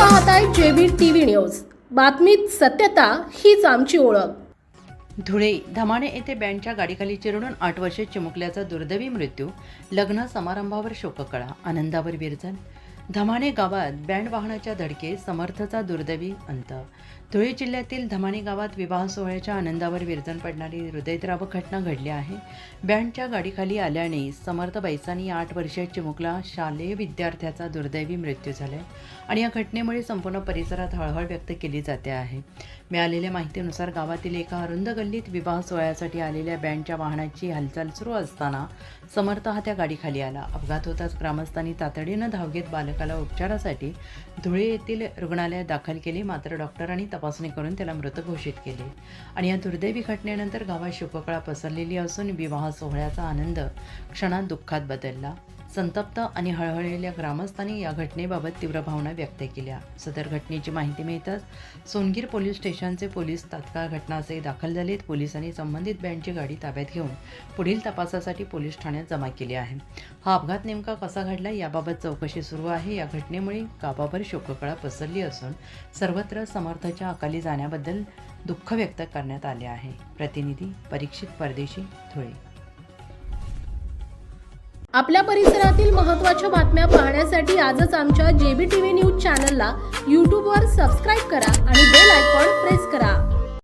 पाहताय आहे JB TV news. बातमीत सत्यता हीच आमची ओळख. धुळे धमाणे येथे बँडच्या गाडीखाली चिरडून आठ वर्षे चिमुकल्याचा दुर्दैवी मृत्यू लग्न समारंभावर शोककळा आनंदावर विरजन धमाणे गावात बँड वाहनाच्या धडके समर्थचा दुर्दैवी अंत. धुळे जिल्ह्यातील धमाणे गावात विवाह सोहळ्याच्या आनंदावर विरजन पडणारी हृदयद्रावक घटना घडली आहे. बँडच्या गाडीखाली आल्याने समर्थ बैसानी आठ वर्षीय चिमुकला शालेय विद्यार्थ्याचा दुर्दैवी मृत्यू झालाय आणि या घटनेमुळे संपूर्ण परिसरात हळहळ व्यक्त केली जाते आहे. मिळालेल्या माहितीनुसार गावातील एका अरुंद गल्लीत विवाह सोहळ्यासाठी आलेल्या बँडच्या वाहनाची हालचाल सुरू असताना समर्थ हा त्या गाडीखाली आला. अपघात होताच ग्रामस्थांनी तातडीनं धाव घेत बालकाला उपचारासाठी धुळे येथील रुग्णालयात दाखल केले. मात्र डॉक्टरांनी तपासणी करून त्याला मृत घोषित केले. आणि या दुर्दैवी घटनेनंतर गावात शोककळा पसरलेली असून विवाह सोहळ्याचा आनंद क्षणात दुःखात बदलला. संतप्त आणि हळहळलेल्या ग्रामस्थांनी या घटनेबाबत तीव्र भावना व्यक्त केल्या. सदर घटनेची माहिती मिळताच सोनगीर पोलीस स्टेशनचे पोलीस तात्काळ घटनास्थळी दाखल झालेत. पोलिसांनी संबंधित बँडची गाडी ताब्यात घेऊन पुढील तपासासाठी पोलीस ठाण्यात जमा केली आहे. हा अपघात नेमका कसा घडला याबाबत चौकशी सुरू आहे. या घटनेमुळे गावाभर शोककळा पसरली असून सर्वत्र समर्थाच्या अकाली जाण्याबद्दल दुःख व्यक्त करण्यात आले आहे. प्रतिनिधी परीक्षित परदेशी धुळे. आपल्या परिसरातील महत्त्वाच्या बातम्या पाहण्यासाठी आजच आमच्या जेबी टीव्ही न्यूज चॅनलला यूट्यूबवर सबस्क्राईब करा.